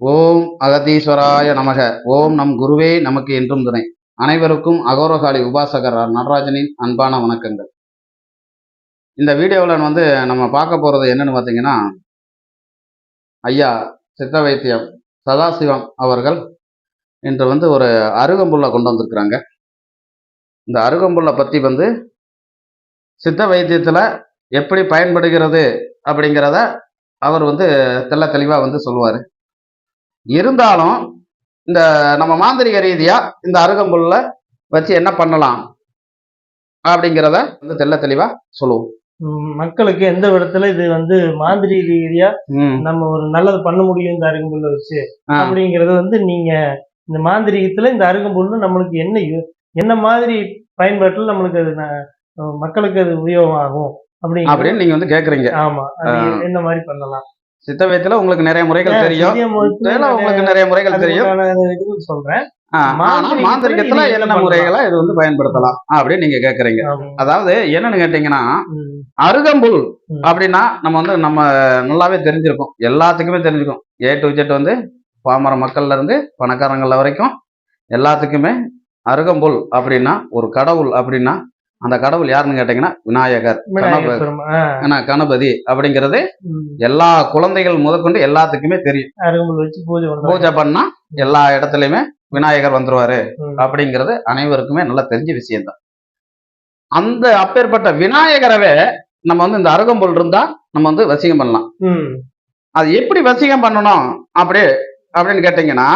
ஓம் அகதீஸ்வராய நமக. ஓம் நம் குருவே நமக்கு என்றும் துணை. அனைவருக்கும் அகோரகாளி உபாசகர் நடராஜனின் அன்பான வணக்கங்கள். இந்த வீடியோவில் வந்து நம்ம பார்க்க போகிறது என்னன்னு பார்த்தீங்கன்னா ஐயா சித்த வைத்தியம் சதாசிவம் அவர்கள் இன்று வந்து ஒரு அருகம்புல்லை கொண்டு வந்திருக்கிறாங்க. இந்த அருகம்புல்லை பற்றி வந்து சித்த வைத்தியத்தில் எப்படி பயன்படுகிறது அப்படிங்கிறத அவர் வந்து தெள்ள தெளிவாக வந்து சொல்லுவார். இருந்தாலும் இந்த நம்ம மாந்திரிக ரீதியா இந்த அருகம்புல்ல வச்சு என்ன பண்ணலாம் அப்படிங்கிறத வந்து தெள்ள தெளிவா சொல்லுவோம். மக்களுக்கு எந்த விதத்துல இது வந்து மாந்திரி ரீதியா நம்ம ஒரு நல்லது பண்ண முடியும் இந்த அருகம்புல்ல வச்சு. அப்படிங்கறது வந்து நீங்க இந்த மாந்திரீகத்துல இந்த அருகம்புல்லு நம்மளுக்கு என்ன என்ன மாதிரி பயன்பாட்டுல நம்மளுக்கு அது மக்களுக்கு அது உபயோகம் ஆகும் அப்படின்னு நீங்க வந்து கேக்குறீங்க. ஆமா என்ன மாதிரி பண்ணலாம்? சித்த வைத்தியத்துல உங்களுக்கு நிறைய முறைகள் தெரியும். உங்களுக்கு நிறைய முறைகள் தெரியும். சொல்றேன். மாந்திரீகத்துல என்ன? முறைகளை இது வந்து பயன்படுத்தலாம் அப்படின்னு நீங்க கேக்குறீங்க. அதாவது என்னன்னு கேட்டீங்கன்னா அருகம்புல். அப்படின்னா நம்ம வந்து நம்ம நல்லாவே தெரிஞ்சிருக்கோம். எல்லாத்துக்குமே தெரிஞ்சிருக்கும். ஏ டு ஜெட் வந்து பாமர மக்கள்ல இருந்து பணக்காரங்கள வரைக்கும் எல்லாத்துக்குமே அருகம்புல் அப்படின்னா ஒரு கடவுள் அப்படின்னா அந்த கடவுள் யாருன்னு கேட்டீங்கன்னா விநாயகர் ஏன்னா கணபதி அப்படிங்கிறது. எல்லா குழந்தைகள் முதற்கொண்டு எல்லாத்துக்குமே தெரியும். பூஜை பண்ணா எல்லா இடத்துலயுமே விநாயகர் வந்துருவாரு. அப்படிங்கிறது அனைவருக்குமே நல்லா தெரிஞ்ச விஷயம்தான். அந்த அப்பேற்பட்ட விநாயகரவே நம்ம வந்து இந்த அருகம்புல் இருந்தா நம்ம வந்து வசியம் பண்ணலாம். அது எப்படி வசியம் பண்ணணும் அப்படி அப்படின்னு கேட்டீங்கன்னா.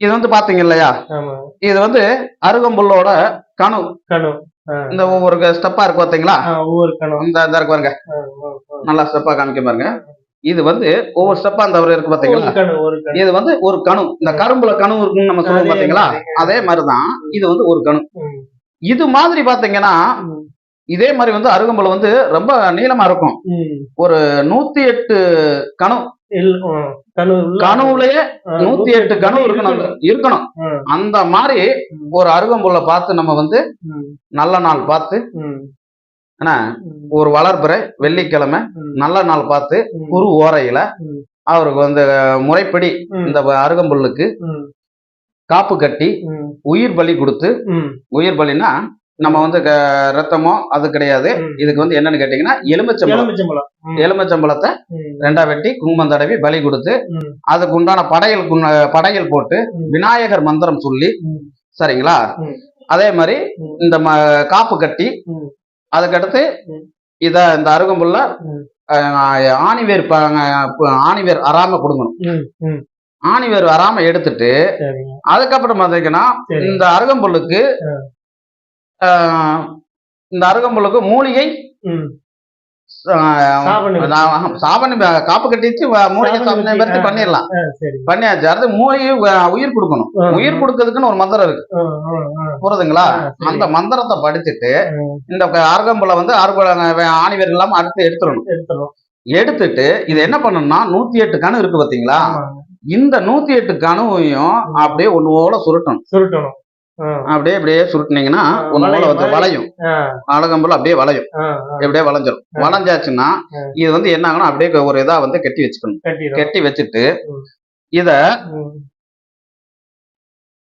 இது வந்து பாத்தீங்க இல்லையா? இது வந்து அருகம்புல்லோட கணு கணு இந்த ஒவ்வொரு ஸ்டெப்பா இருக்கு பாத்தீங்களா? ஒவ்வொரு இந்த இந்த இருக்கு பாருங்க. நல்லா ஸ்டெப்பா காமிக்க பாருங்க. இது வந்து ஒவ்வொரு ஸ்டெப்பா அந்த இருக்கு பாத்தீங்களா? இது வந்து ஒரு கணு இந்த கரும்புல கணு இருக்குன்னு நம்ம சொல்லுவோம் பாத்தீங்களா. அதே மாதிரிதான் இது வந்து ஒரு கணு இது மாதிரி பாத்தீங்கன்னா இதே மாதிரி வந்து அருகம்புல் வந்து ரொம்ப நீளமா இருக்கும். ஒரு நூத்தி எட்டு கணு ஆ, நூத்தி எட்டு கணு இருக்கணும் இருக்கணும். அந்த மாதிரி ஒரு அருகம்புல்லை பார்த்து நம்ம வந்து நல்ல நாள் பார்த்து ம், ஒரு வளர்பிறை வெள்ளிக்கிழமை நல்ல நாள் பார்த்து குரு ஓரையில அவருக்கு வந்து முறைப்படி இந்த அருகம்புல்லுக்கு காப்பு கட்டி உயிர் பலி கொடுத்து உயிர் பலின்னா நம்ம வந்து ரத்தமோ அது கிடையாது. இதுக்கு வந்து என்னன்னு கேட்டீங்கன்னா எலுமிச்சம்பழம் எலுமிச்சம்பழத்தை ரெண்டா வெட்டி குங்குமம் தடவி பலி கொடுத்து அதுக்கு உண்டான படையல் படையல் போட்டு. விநாயகர் மந்திரம் சொல்லி சரிங்களா. அதே மாதிரி. இந்த காப்பு கட்டி. அதுக்கடுத்து. இத இந்த அருகம்புல்ல ஆணிவேர் ஆணிவேர் அறாம கொடுக்கணும். ஆணிவேர் வராம எடுத்துட்டு அதுக்கப்புறம் பாத்தீங்கன்னா. இந்த அருகம்புல்லுக்கு இந்த அருகம்புல்லுக்கு மூலிகை சாபனை காப்பு கட்டிச்சு மூலிகை சாபனை ஆ. பண்ணிடலாம். பண்ணியாச்சு. அடுத்து மூலிகை உயிர் கொடுக்கணும். உயிர் கொடுக்கறதுக்குன்னு ஒரு மந்திரம் இருக்கு. புரியுதுங்களா. அந்த மந்திரத்தை படிச்சுட்டு இந்த அருகம்புல வந்து அருகுல ஆணிவேர் இல்லாம அடுத்து எடுத்துடணும். எடுத்துட்டு இது என்ன பண்ணணும்னா நூத்தி எட்டு கணு இருக்கு பாத்தீங்களா. இந்த நூத்தி எட்டு கணுவையும் அப்படியே போல சுருட்டணும். சுருட்டணும். அப்படியே அப்படியே சுருட்டினீங்கன்னா வளையும், வந்து வளையும். ஆ, அழகம்புல அப்படியே வளையும். வளைஞ்சிரும். ஆ. வளைஞ்சாச்சுன்னா. இது வந்து என்ன ஆகணும்? அப்படியே ஒரு இதா வந்து கட்டி வச்சுக்கணும். கட்டி வச்சுட்டு. இத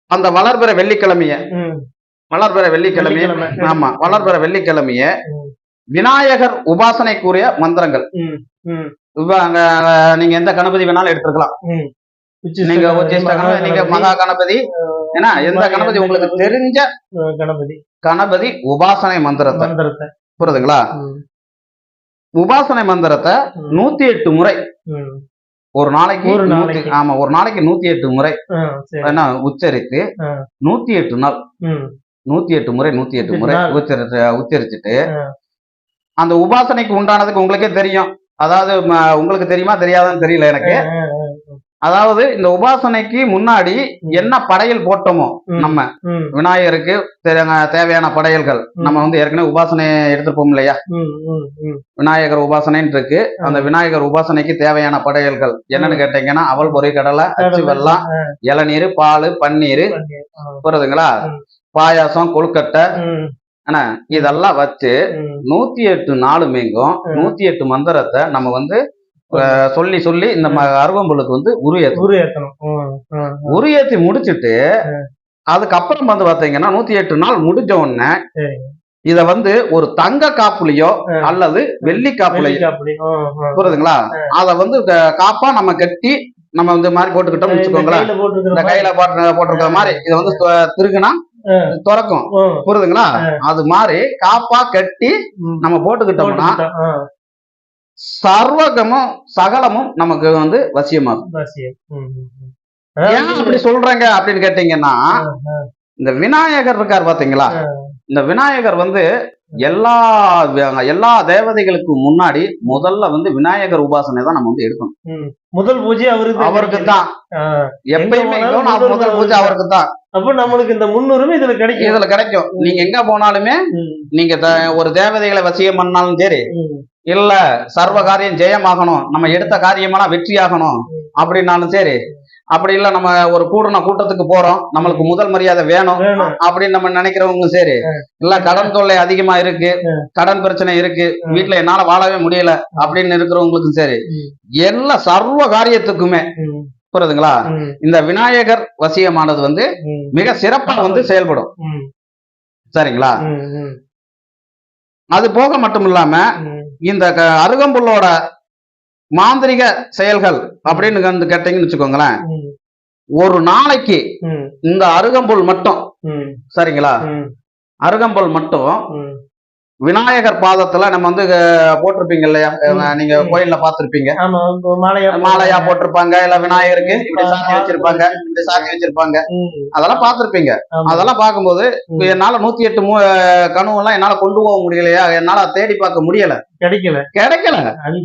அந்த வளர்பிற வெள்ளிக்கிழமைய. வளர்பிற வெள்ளிக்கிழமைய வெள்ளிக்கிழமை. ஆமா வளர்பிற வெள்ளிக்கிழமைய. விநாயகர் உபாசனைக்குரிய மந்திரங்கள். இப்ப அங்க நீங்க எந்த கணபதி வேணாலும் எடுத்துக்கலாம் நீங்க உச்சிஷ்ட கணபதி நீங்க மகா கணபதி. ஏன்னா எந்த கணபதி உங்களுக்கு? தெரிஞ்ச கணபதி. கணபதி உபாசனை மந்திரத்தை. மந்திரத்தை. புரியுதுங்களா? உபாசனை மந்திரத்தை நூத்தி எட்டு முறை. ஒரு நாளைக்கு ஒரு நாளைக்கு. ஆமா ஒரு நாளைக்கு நூத்தி எட்டு முறை. என்ன? உச்சரித்து. நூத்தி எட்டு நாள். நூத்தி எட்டு முறை நூத்தி எட்டு முறை. உச்சரித்து உச்சரிச்சுட்டு. அந்த உபாசனைக்கு உண்டானதுக்கு உங்களுக்கே தெரியும். அதாவது உங்களுக்கு தெரியுமா தெரியாதான்னு தெரியல எனக்கு. அதாவது இந்த உபாசனைக்கு முன்னாடி. என்ன படையல் போட்டோமோ நம்ம விநாயகருக்கு தேவையான படையல்கள். நம்ம வந்து ஏற்கனவே உபாசனை எடுத்துருப்போம் இல்லையா. விநாயகர் உபாசனைன்னு இருக்கு. அந்த விநாயகர் உபாசனைக்கு தேவையான படையல்கள். என்னன்னு கேட்டீங்கன்னா அவல் பொறி கடலை அச்சு ஆ, இளநீர் பால் பன்னீர். புரியுதுங்களா. பாயாசம் கொழுக்கட்டை. என்ன? இதெல்லாம் வச்சு நூத்தி எட்டு நாலு மேங்கும். நூத்தி எட்டு மந்திரத்தை நம்ம வந்து சொல்லி சொல்லி இந்த அருகம்புல்லுக்கு வந்து உரு ஏத்தணும். உரு ஏத்தணும் ம், ம், உரு ஏத்தி முடிச்சிட்டு அதுக்கப்புறம் வந்து பாத்தீங்கன்னா நூத்தி எட்டு நாள் முடிஞ்ச உடனே. இத வந்து ஒரு தங்க காப்புலயோ. அல்லது வெள்ளி காப்புலயோ. புரியுதுங்களா? அத வந்து காப்பா நம்ம கட்டி நம்ம இந்த மாதிரி போட்டுக்கிட்டோம்னு இந்த வச்சுக்கோங்களேன். இந்த. கையில போட்டு போட்டிருக்கிற மாதிரி இதை வந்து திருகுனா திறக்கும். புரியுதுங்களா? அது மாதிரி காப்பா கட்டி. நம்ம போட்டுக்கிட்டோம்னா போட்டுக்கிட்டோம். சர்வகமும் சகலமும் நமக்கு வந்து வசியமாகும். ஏன் அப்படி சொல்றேங்க அப்படின்னு கேட்டீங்கன்னா இந்த விநாயகர் இருக்கார் பாத்தீங்களா? இந்த விநாயகர் வந்து எல்லா எல்லா தேவதைகளுக்கு முன்னாடி முதல்ல வந்து விநாயகர் உபாசனை தான் நம்ம வந்து எடுக்கணும். முதல் பூஜை அவருக்கு அவருக்கு தான் எப்பயுமே முதல் பூஜை அவருக்கு தான் அப்ப நம்மளுக்கு இந்த முன்னுரிமை இதுல கிடைக்கும். இதுல கிடைக்கும். நீங்க எங்க போனாலுமே நீங்க ஒரு தேவதைகளை வசியம் பண்ணாலும் சரி இல்ல சர்வ காரியம் ஜெயமாகணும். நம்ம எடுத்த காரியமெல்லாம் வெற்றியாகணும். அப்படின்னாலும் சரி. அப்படி இல்ல நம்ம ஒரு கூடுன கூட்டத்துக்கு போறோம். நம்மளுக்கு முதல் மரியாதை வேணும். அப்படின்னு நம்ம நினைக்கிறவங்க சரி. இல்ல கடன் தொல்லை அதிகமா இருக்கு. கடன் பிரச்சனை இருக்கு. வீட்டுல என்னால வாழவே முடியல. அப்படின்னு இருக்கிறவங்களுக்கும் சரி. எல்லா சர்வ காரியத்துக்குமே புரியுதுங்களா? இந்த விநாயகர் வசியமானது வந்து மிக சிறப்பா வந்து செயல்படும். சரிங்களா? அது போக மட்டும் இல்லாம. இந்த அருகம்புல்லோட மாந்திரிக செயல்கள் அப்படின்னு வந்து கேட்டீங்கன்னு வச்சுக்கோங்களேன். ஒரு நாளைக்கு இந்த அருகம்புல் மட்டும் சரிங்களா? அருகம்புல் மட்டும். விநாயகர் பாதத்துல நம்ம வந்து போட்டிருப்பீங்க இல்லையா. நீங்க கோயில்ல பாத்திருப்பீங்க மாலையா போட்டிருப்பாங்க. இல்ல விநாயகருக்கு இப்படி சாத்தி வச்சிருப்பாங்க இப்படி சாத்தி வச்சிருப்பாங்க. அதெல்லாம் பாத்திருப்பீங்க. அதெல்லாம் பார்க்கும்போது. என்னால நூத்தி எட்டு மூ கனவுலாம் என்னால கொண்டு போக முடியலையா? என்னால தேடி பார்க்க முடியல. கிடைக்கல. கிடைக்கல. அது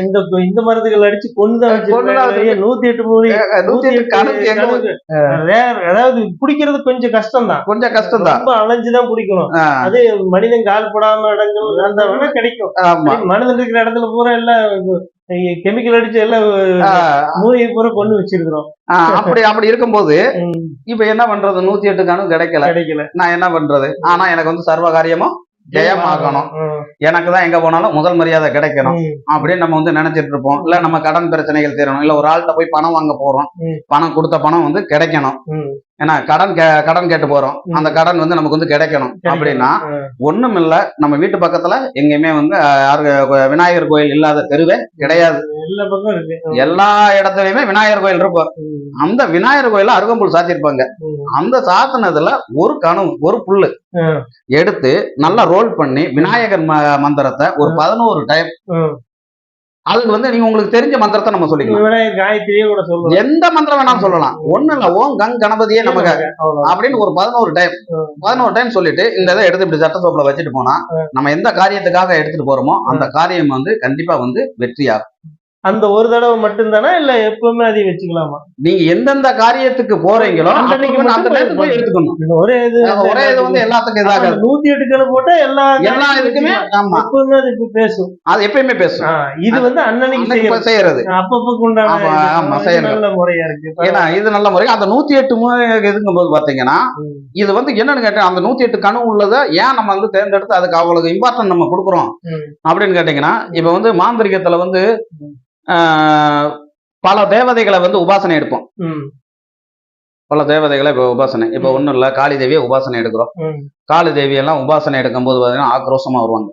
இந்த இந்த மருந்துகள் அடிச்சு வச்சிருக்காங்க. நூத்தி எட்டு மூணு நூத்தி எட்டு அதாவது பிடிக்கிறது கொஞ்சம் கஷ்டம் தான் கொஞ்சம் கஷ்டம் தான் ரொம்ப அலைஞ்சுதான் பிடிக்கணும் அது மனிதன் கால் படாம இடங்கள் அந்த கிடைக்கும். மனிதன் இருக்கிற இடத்துல பூரா எல்லாம் கெமிக்கல் அடிச்சு எல்லாம் மூலிகை பூரா கொண்டு வச்சிருக்கிறோம். அப்படி அப்படி இருக்கும்போது இப்ப என்ன பண்றது? நூத்தி எட்டு கணக்கு கிடைக்கல. கிடைக்கல. நான் என்ன பண்றது? ஆனா எனக்கு வந்து சர்வ காரியமும் ஜெயமாகணும். எனக்கு தான் எங்க போனாலும் முதல் மரியாதை கிடைக்கணும். அப்படின்னு நம்ம வந்து நினைச்சிட்டு இருப்போம். இல்ல நம்ம கடன் பிரச்சனைகள் தீரணும். இல்ல ஒரு ஆள்கிட்ட போய் பணம் வாங்க போறோம். பணம் கொடுத்த பணம் வந்து கிடைக்கணும். ஏன்னா கடன் கே- கடன் கேட்டு போறோம். அந்த கடன் வந்து நமக்கு வந்து கிடைக்கணும். அப்படின்னா ஒண்ணும் இல்ல நம்ம வீட்டு பக்கத்துல எங்கேயுமே வந்து விநாயகர் கோயில் இல்லாத தெருவே கிடையாது எல்லா இடத்துலயுமே விநாயகர் கோயில் இருக்கும் அந்த விநாயகர் கோயில அருகம்புல் சாத்திருப்பாங்க. அந்த சாத்தினதுல ஒரு கணு ஒரு புல்லு. எடுத்து நல்லா ரோல் பண்ணி விநாயகர் மந்திரத்தை ஒரு பதினோரு டைம். அதுக்கு வந்து நீங்க உங்களுக்கு தெரிஞ்ச மந்திரத்தை நம்ம சொல்லிக்கலாம். காயத்ரியே கூட எந்த மந்திரம் வேணாலும் சொல்லலாம். ஒண்ணு இல்ல ஓம் கங் கணபதியே நமக்கு அப்படின்னு ஒரு பதினோரு டைம். பதினோரு டைம் சொல்லிட்டு இந்த இதை எடுத்து இப்படி சட்ட சோப்புல வச்சுட்டு போனா நம்ம எந்த காரியத்துக்காக எடுத்துட்டு போறோமோ அந்த காரியம் வந்து கண்டிப்பா வந்து வெற்றியாகும். அந்த ஒரு தடவை மட்டும்தானா இல்ல எப்பவுமே அதையும் வச்சுக்கலாமா? நீங்க எந்தெந்த காரியத்துக்கு போறீங்களோ அந்த மட்டும் நேரத்துக்கு எடுத்துக்கணும். இந்த ஒரே இது ஒரே இது வந்து எல்லாத்துக்கும். அப்ப இதாக அந்த நூத்தி எட்டு கிலோ போட்டா எல்லா எல்லா இதுக்குமே ஆமா. எப்பவுமே அது இப்ப பேசும். அது எப்பயுமே பேசும். இது வந்து அன்னைக்கு செய்யறது. போய் செய்யறது அப்பப்ப உண்டான ஆமா, செய்யறது. நல்ல முறையா இருக்கு. ஏன்னா இது நல்ல முறை. அந்த நூத்தி எட்டு இதுங்கும் போது பாத்தீங்கன்னா. இது வந்து என்னன்னு கேட்டேன் அந்த நூத்தி எட்டு கணு உள்ளதை ஏன் நம்ம வந்து தேர்ந்தெடுத்து அதுக்கு அவ்வளவு இம்பார்ட்டன்ட் நம்ம கொடுக்குறோம். அப்படின்னு கேட்டீங்கன்னா இப்ப வந்து மாந்திரிகத்துல வந்து பல தேவதைகளை வந்து உபாசனை எடுப்போம். பல தேவதைகளை இப்போ உபாசனை. இப்போ ம். ஒண்ணும் இல்ல காளி தேவியை உபாசனை எடுக்கிறோம். காளி தேவி எல்லாம் உபாசனை எடுக்கும்போது பாத்தீங்கன்னா ஆக்ரோஷமா வருவாங்க.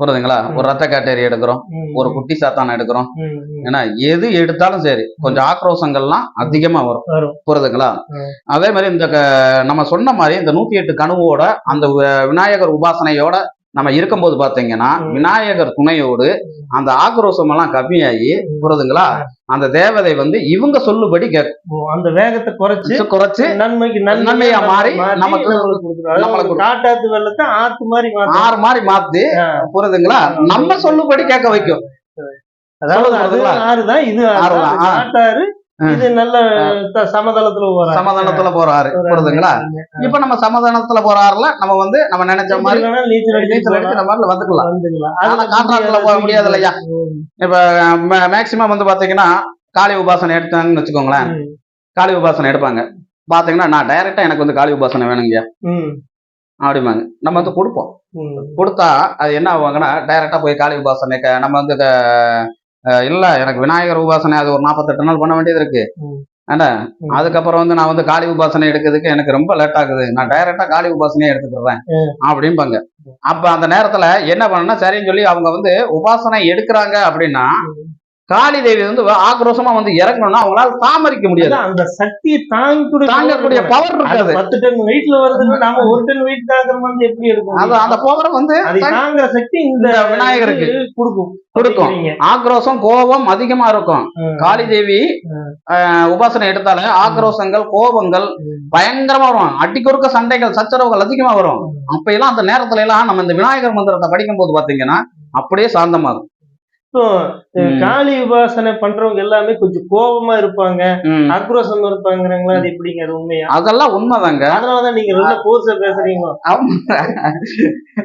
புரியுதுங்களா? ஒரு ரத்த காட்டேரி எடுக்கிறோம். ஒரு குட்டி சாத்தான எடுக்கிறோம். ஏன்னா எது எடுத்தாலும் சரி கொஞ்சம் ஆக்ரோஷங்கள்லாம் அதிகமா வரும். புரியுதுங்களா. அதே மாதிரி இந்த நம்ம சொன்ன மாதிரி இந்த நூத்தி எட்டு கனவோட அந்த விநாயகர் உபாசனையோட நம்ம இருக்கும்போது பாத்தீங்கன்னா. விநாயகர் துணையோடு அந்த ஆக்ரோஷம் எல்லாம் கம்மியாகி. புரியுதுங்களா அந்த தேவதை வந்து இவங்க சொல்லுபடி கேட்கும் அந்த வேகத்தை குறைச்சு குறைச்சு நன்மைக்கு நன்மையா மாறி நமக்கு நம்மளுக்கு காட்டாத்து வெள்ளத்தை ஆத்து மாதிரி. ஆறு மாதிரி மாத்தி. புரியுதுங்களா நம்ம சொல்லுபடி கேட்க வைக்கும் அதாவது? ஆறுதான் இது ஆறுதான், ஆறுதான். இது நல்ல சமதளத்துல போறாரு. சமாதானத்துல போறாரு. புரியுதுங்களா இப்ப நம்ம சமாதானத்துல போறாருல நம்ம வந்து நம்ம நினைச்ச மாதிரி நீச்சல் நீச்சல் அடிச்சு நம்ம வந்துக்கலாம். ஆனா காட்டாத்துல போக முடியாது இல்லையா? இப்ப மேக்சிமம் வந்து பாத்தீங்கன்னா காளி உபாசனை எடுத்தாங்கன்னு வச்சுக்கோங்களேன். காளி உபாசனை எடுப்பாங்க. பாத்தீங்கன்னா நான் டைரக்டா எனக்கு வந்து காளி உபாசனை வேணுங்க அப்படிம்பாங்க. நம்ம வந்து கொடுப்போம். கொடுத்தா அது என்ன ஆகுவாங்கன்னா டைரக்டா போய் காளி உபாசனை நம்ம வந்து அஹ் இல்ல எனக்கு விநாயகர் உபாசனை அது ஒரு நாற்பத்தெட்டு நாள் பண்ண வேண்டியது இருக்கு. என்ன. அதுக்கப்புறம் வந்து நான் வந்து காளி உபாசனை எடுக்கிறதுக்கு எனக்கு ரொம்ப லேட் ஆகுது நான் டைரக்டா காளி உபாசனையே எடுத்துக்கிறேன். அப்படிம்பாங்க அப்ப அந்த நேரத்துல என்ன பண்ணணும்னா சரின்னு சொல்லி அவங்க வந்து உபாசனை எடுக்கிறாங்க அப்படின்னா காளி தேவி வந்து ஆக்ரோஷமா வந்து இறங்கணும்னா அவங்களால தாமரிக்க முடியாது. அந்த சக்தியை தாங்கக்கூடிய தாங்கக்கூடிய பவர் இருக்காது. பத்து டன் வெயிட்ல வருதுன்னா நாம ஒரு டன் வெயிட் தாங்குற மாதிரி எப்படி இருக்கும் அது அந்த பவர் வந்து தாங்குற சக்தி இந்த விநாயகருக்கு கொடுக்கும். கொடுக்கும். ஆக்ரோஷம் கோபம் அதிகமா இருக்கும். காளி தேவி உபாசனை எடுத்தாலே ஆக்ரோஷங்கள் கோபங்கள். பயங்கரமா வரும். அடி கொடுக்க சண்டைகள் சச்சரவுகள் அதிகமா வரும். அப்ப எல்லாம் அந்த நேரத்துல எல்லாம் நம்ம இந்த விநாயகர் மந்திரத்தை படிக்கும் போது பாத்தீங்கன்னா அப்படியே சாந்தமாகும். காளி உபாசனை பண்றவங்க எல்லாமே கொஞ்சம் கோபமா இருப்பாங்க. ஆக்ரோஷம் இருப்பாங்கிறாங்களா அது எப்படிங்க? அது உண்மையா? அதெல்லாம் உண்மைதாங்க. அதனாலதான் நீங்க ரொம்ப போர்ஸா பேசுறீங்க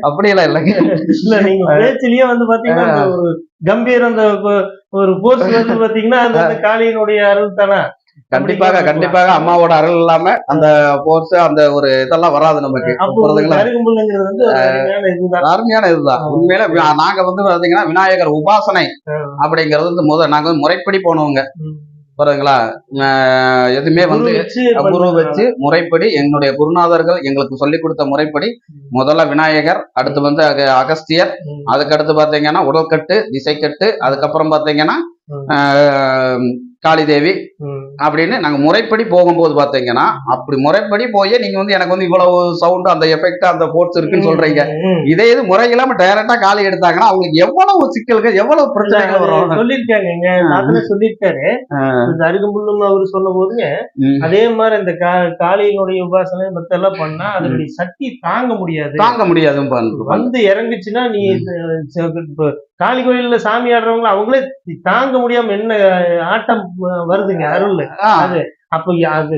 அப்படியெல்லாம் இல்லைங்க. இல்ல நீங்க பேச்சிலேயே வந்து பாத்தீங்கன்னா ஒரு கம்பீரம் அந்த ஒரு போர்ஸ் வந்து பாத்தீங்கன்னா அந்த காளியினுடைய அருள் தானே? கண்டிப்பாக கண்டிப்பாக அம்மாவோட அருள் இல்லாம அந்த போர்ஸ் அந்த ஒரு இதெல்லாம் வராது நமக்கு. அருமையான இதுதான். உண்மையில நாங்க வந்து பாத்தீங்கன்னா விநாயகர் உபாசனை அப்படிங்கறது வந்து முத நாங்க வந்து முறைப்படி போனவங்க. பாருங்களா? எதுவுமே வந்து குரு வச்சு முறைப்படி என்னுடைய குருநாதர்கள் எங்களுக்கு சொல்லி கொடுத்த முறைப்படி முதல்ல விநாயகர் அடுத்து வந்து அக- அகஸ்தியர் ம். அதுக்கு அடுத்து பாத்தீங்கன்னா உடல்கட்டு திசைக்கட்டு அதுக்கப்புறம் பாத்தீங்கன்னா காளிதேவி. அப்படின்னு நாங்க முறைப்படி போகும்போது பாத்தீங்கன்னா அப்படி முறைப்படி போய் நீங்க வந்து எனக்கு வந்து இவ்வளவு சவுண்ட் அந்த எஃபெக்ட் அந்த போர்ட்ஸ் இருக்குன்னு சொல்றீங்க. இதே இது முறை இல்லாம டைரக்டா காலி எடுத்தாங்கன்னா அவங்களுக்கு எவ்வளவு சிக்கல்கள் எவ்வளவு பிரச்சனைகள் வரும் சொல்லிருக்காங்க எங்க இந்த அருகம்புல்லும் அவரு சொன்ன போதுங்க. அதே மாதிரி இந்த காளியினுடைய உபாசனை மத்த எல்லாம் பண்ணா அதனுடைய சக்தி தாங்க முடியாது தாங்க முடியாதுன்னு பாருங்க. வந்து இறங்குச்சுன்னா நீ காளி கோயில்ல சாமி ஆடுறவங்க அவங்களே தாங்க முடியாம என்ன ஆட்டம் வருதுங்க அருள் ஆ, அப்ப அது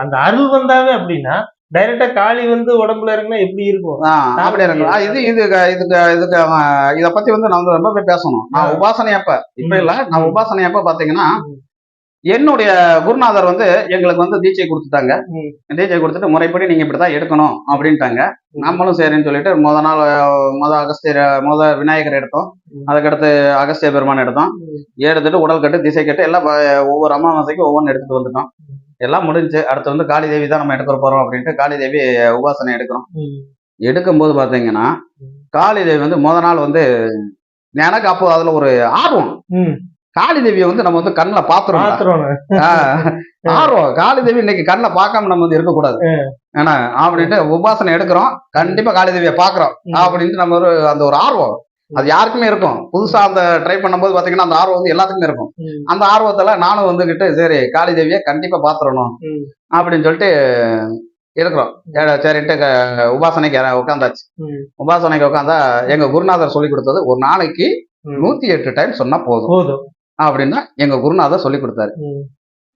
அந்த அருள் வந்தாவே அப்படின்னா டைரக்டா காளி வந்து உடம்புல இறங்கினா எப்படி இருக்கும் அப்படி ஆ, இது இது இதுக்கு இதுக்கு இத பத்தி வந்து நான் வந்து ரொம்பவே பேசணும் நான் ஆ. உபாசனை அப்ப இப்ப இல்ல நான் ம். உபாசனை அப்ப பாத்தீங்கன்னா. என்னுடைய குருநாதர் வந்து எங்களுக்கு வந்து தீட்சை கொடுத்துட்டாங்க. தீட்சை கொடுத்துட்டு முறைப்படி நீங்க இப்படிதான் எடுக்கணும் அப்படின்ட்டாங்க. நம்மளும் சரின்னு சொல்லிட்டு முத நாள் முத அகஸ்தியர் முத விநாயகர் எடுத்தோம். அதுக்கடுத்து அகஸ்திய பெருமான் எடுத்தோம். எடுத்துட்டு உடல் கட்டு திசை கட்டு எல்லாம் ஒவ்வொரு அமாவாசைக்கு ஒவ்வொன்று எடுத்துட்டு வந்துட்டோம் எல்லாம் முடிஞ்சு அடுத்து வந்து காளி தேவி தான் நம்ம எடுக்க போறோம் அப்படின்ட்டு காளி தேவி உபாசனை எடுக்கிறோம். எடுக்கும்போது பாத்தீங்கன்னா. காளி தேவி வந்து முத நாள் வந்து எனக்கு அப்போ அதுல ஒரு ஆர்வம். காளி தேவியை வந்து நம்ம வந்து கண்ணில் பாத்துறோம் பாத்துறோம் ஆர்வம். காளி தேவி இன்னைக்கு கண்ணில் பார்க்காம நம்ம வந்து இருக்கக்கூடாது. ஏன்னா அப்படின்ட்டு உபாசனை எடுக்கிறோம். கண்டிப்பா காளி தேவியை பாக்குறோம். அப்படின்ட்டு நம்ம ஒரு அந்த ஒரு ஆர்வம். அது யாருக்குமே இருக்கும். புதுசா அந்த ட்ரை பண்ணும்போது பாத்தீங்கன்னா அந்த ஆர்வம் வந்து எல்லாத்துக்குமே இருக்கும். அந்த ஆர்வத்துல நானும் வந்துகிட்டு சரி காளி தேவியை கண்டிப்பா பாத்துறணும். அப்படின்னு சொல்லிட்டு இருக்கிறோம். சரின்ட்டு உபாசனைக்கு உட்காந்தாச்சு. உபாசனைக்கு உட்காந்தா எங்க குருநாதர் சொல்லி கொடுத்தது ஒரு நாளைக்கு. நூத்தி எட்டு டைம் சொன்னா போதும். போதும். அப்படின்னா எங்க குருநாதர் சொல்லி கொடுத்தாரு.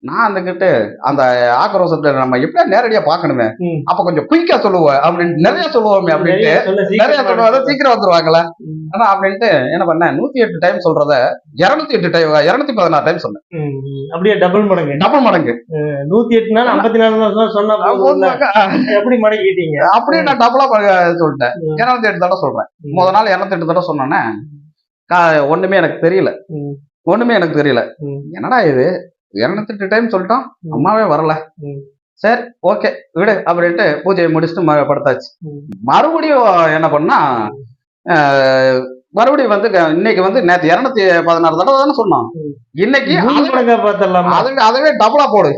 நான் வந்துகிட்டு அந்த ஆக்ரோஷத்தை நம்ம எப்படியா நேரடியா பார்க்கணுமே? ம். அப்ப கொஞ்சம் குயிக்கா சொல்லுவோம் அப்படின்னு நிறைய சொல்லுவோமே அப்படின்ட்டு. நிறைய சொல்லுவாங்க சீக்கிரம் வந்துருவாங்களே. ஆனா அப்படின்ட்டு என்ன பண்ணேன்? நூத்தி எட்டு டைம் சொல்றத இருநூத்தி எட்டு டைம் இருநூத்தி பதினாறு டைம் சொன்னேன். அப்படியே டபுள் மடங்கு. டபுள் மடங்கு. நூத்தி எட்டு நாள் ஐம்பத்தி நாலு சொன்னா எப்படி மடக்கிட்டீங்க அப்படியே நான் டபுளா சொல்லிட்டேன். இருநூத்தி எட்டு தடவை சொல்றேன். முத நாள் இருநூத்தி எட்டு தடவை சொன்னோன்னே ஒண்ணுமே எனக்கு தெரியல. ஒண்ணுமே எனக்கு தெரியல. என்னடா இது இருநூத்தி டைம் சொல்லிட்டோம். அம்மாவே வரல. சரி ஓகே விடு அப்படின்ட்டு பூஜையை முடிச்சுட்டு படுத்தாச்சு. மறுபடியும் என்ன பண்ணா மறுபடியும் வந்து இன்னைக்கு வந்து நேத்து இருநூத்தி பதினாறு தடவை தானே சொன்னோம். இன்னைக்கு அதுவே டபுளா போடு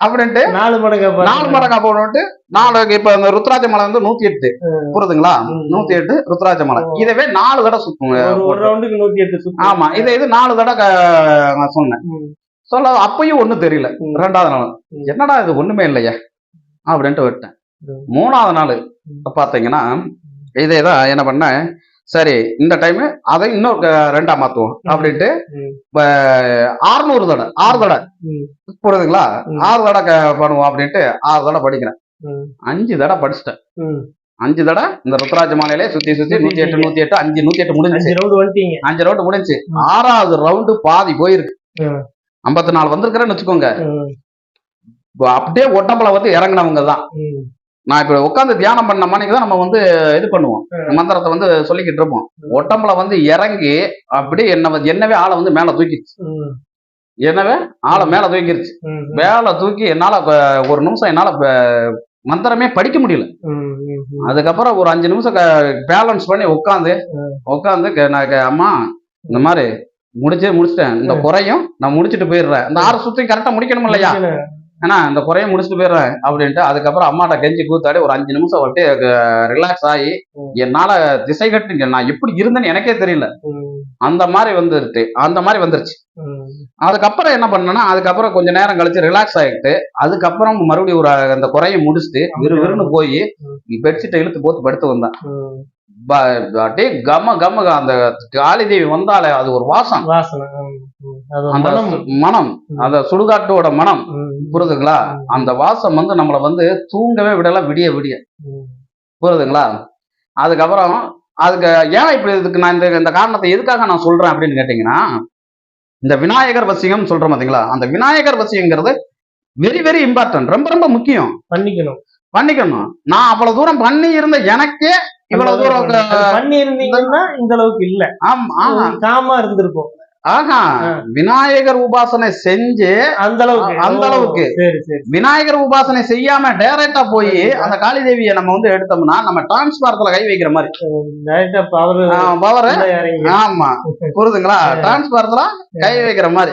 அப்படின்ட்டு நாலு மடங்கா நாலு மடங்கா போட்டு நாலு இப்ப இந்த ருத்ராஜ மலை வந்து நூத்தி எட்டு புரியுதுங்களா. நூத்தி எட்டு ருத்ராஜ மலை. இதவே நாலு தடவை சுத்தும் ஒரு ரவுண்டுக்கு நூத்தி எட்டு ஆமா இதை இது நாலு தடவை நான் சொன்னேன். சொல்ல அப்பயும் ஒண்ணும் தெரியல. ரெண்டாவது நாள். என்னடா இது ஒண்ணுமே இல்லையே அப்படின்ட்டு விட்டேன். மூணாவது நாள். பாத்தீங்கன்னா இதே தான் என்ன பண்ணேன் சரி இந்த டைம் அதை இன்னொரு க- ரெண்டா மாத்துவோம். அப்படின்ட்டு. ஆறுநூறு தடவை ஆறு தடவை ம். புரியுதுங்களா. ஆறு தடவை க- பண்ணுவோம் அப்படின்ட்டு ஆறு தடவை படிக்கிறேன். அஞ்சு தடவை படிச்சிட்டேன். அஞ்சு தடவை இந்த ருத்ராஜ மாலையிலே சுத்தி சுத்தி நூத்தி எட்டு நூத்தி எட்டு அஞ்சு நூத்தி எட்டு முடிஞ்சிச்சு அஞ்சு ரவுண்டு அஞ்சு ரவுண்டு முடிஞ்சு. ஆறாவது ரவுண்டு பாதி போயிருக்கு. ஐம்பத்தி நாலு வந்திருக்கிறேன்னு வச்சுக்கோங்க அப்படியே உடம்புல வந்து இறங்குனவங்க தான். நான் இப்ப உட்காந்து தியானம் பண்ண மணிக்கு தான் நம்ம வந்து இது பண்ணுவோம். மந்திரத்தை வந்து சொல்லிக்கிட்டு இருப்போம். உடம்புல வந்து இறங்கி அப்படி என்ன என்னவே ஆளை வந்து மேல தூக்கிடுச்சு. என்னவே ஆளை மேல தூக்கிடுச்சு. மேல தூக்கி என்னால ஒரு நிமிஷம் என்னால மந்திரமே படிக்க முடியல. அதுக்கப்புறம் ஒரு அஞ்சு நிமிஷம் பேலன்ஸ் பண்ணி உட்காந்து உட்காந்து நான் அம்மா இந்த மாதிரி முடிச்சே முடிச்சிட்டேன். இந்த குறையும் நான் முடிச்சிட்டு போயிடுறேன். இந்த ஆறு சுத்தையும் கரெக்டா முடிக்கணும். இல்லையா ஏன்னா இந்த குறையும் முடிச்சுட்டு போயிடுறேன் அப்படின்ட்டு அதுக்கப்புறம் அம்மாட்ட கெஞ்சி கூத்தாடி ஒரு அஞ்சு நிமிஷம் அப்படியே ரிலாக்ஸ் ஆகி. என்னால திசை கட்டு நான் எப்படி இருந்தேன்னு எனக்கே தெரியல. அந்த மாதிரி வந்துருச்சு. அந்த மாதிரி வந்துருச்சு. அதுக்கப்புறம் என்ன பண்ணேன்னா அதுக்கப்புறம் கொஞ்ச நேரம் கழிச்சு ரிலாக்ஸ் ஆகிட்டு அதுக்கப்புறம் மறுபடியும் ஒரு அந்த குறையை முடிச்சுட்டு விறுவிறுன்னு போய் பெட்ஷீட்டை இழுத்து போட்டு படுத்து வந்தேன். ம். ப- அப்படியே கம கம அந்த காளி தேவி வந்தாலே அது ஒரு வாசம் அந்த மனம் அந்த சுடுகாட்டோட மனம் புரியுதுங்களா அந்த வாசம் வந்து நம்மளை வந்து தூங்கவே விடல விடிய விடிய. புரியுதுங்களா அதுக்கப்புறம் அதுக்கு ஏன் இப்படி இதுக்கு நான் இந்த இந்த காரணத்தை எதுக்காக நான் சொல்றேன் அப்படின்னு கேட்டீங்கன்னா இந்த விநாயகர் வசியம் சொல்றோம் பாத்தீங்களா? அந்த விநாயகர் வசியங்கிறது வெரி வெரி இம்பார்ட்டன்ட் ரொம்ப ரொம்ப முக்கியம். பண்ணிக்கணும். பண்ணிக்கணும். நான் அவ்வளவு தூரம் பண்ணி இருந்த எனக்கே இவ்வளவு தூரம் பண்ணி இருந்தீங்கன்னா இந்த அளவுக்கு இல்ல. ஆம், காமா இருந்திருக்கும் ஆஹா. விநாயகர் உபாசனை செஞ்சு அந்த அளவுக்கு அந்த அளவுக்கு. விநாயகர் உபாசனை செய்யாம டைரக்டா போய் அந்த காளி தேவியை நம்ம வந்து எடுத்தோம்னா நம்ம டிரான்ஸ்பாரத்துல கை வைக்கிற மாதிரி. பவர் ஆமா. புரியுதுங்களா டிரான்ஸ்பாரத்துல கை வைக்கிற மாதிரி.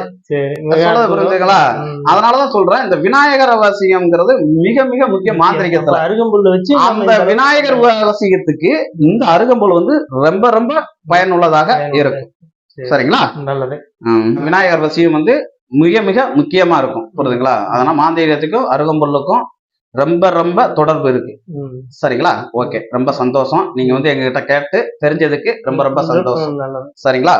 சொல்றது. அதனாலதான் சொல்றேன் இந்த விநாயகர் வசியம்ங்கிறது மிக மிக முக்கிய மாந்திரிகத்துல. அப்ப அருகம்புல்ல வச்சு அந்த விநாயகர் வசியத்துக்கு இந்த அருகம்புல் வந்து ரொம்ப ரொம்ப பயனுள்ளதாக இருக்கும். சரிங்களா? நல்லது. விநாயகர் வசியம் வந்து மிக மிக முக்கியமா இருக்கும். புரியுதுங்களா? அதனால மாந்திரியத்துக்கும் அருகம்புல்லுக்கும் ரொம்ப ரொம்ப தொடர்பு இருக்கு. சரிங்களா? ஓகே. ரொம்ப சந்தோஷம். நீங்க வந்து எங்ககிட்ட கேட்டு தெரிஞ்சதுக்கு ரொம்ப ரொம்ப சந்தோஷம். சரிங்களா.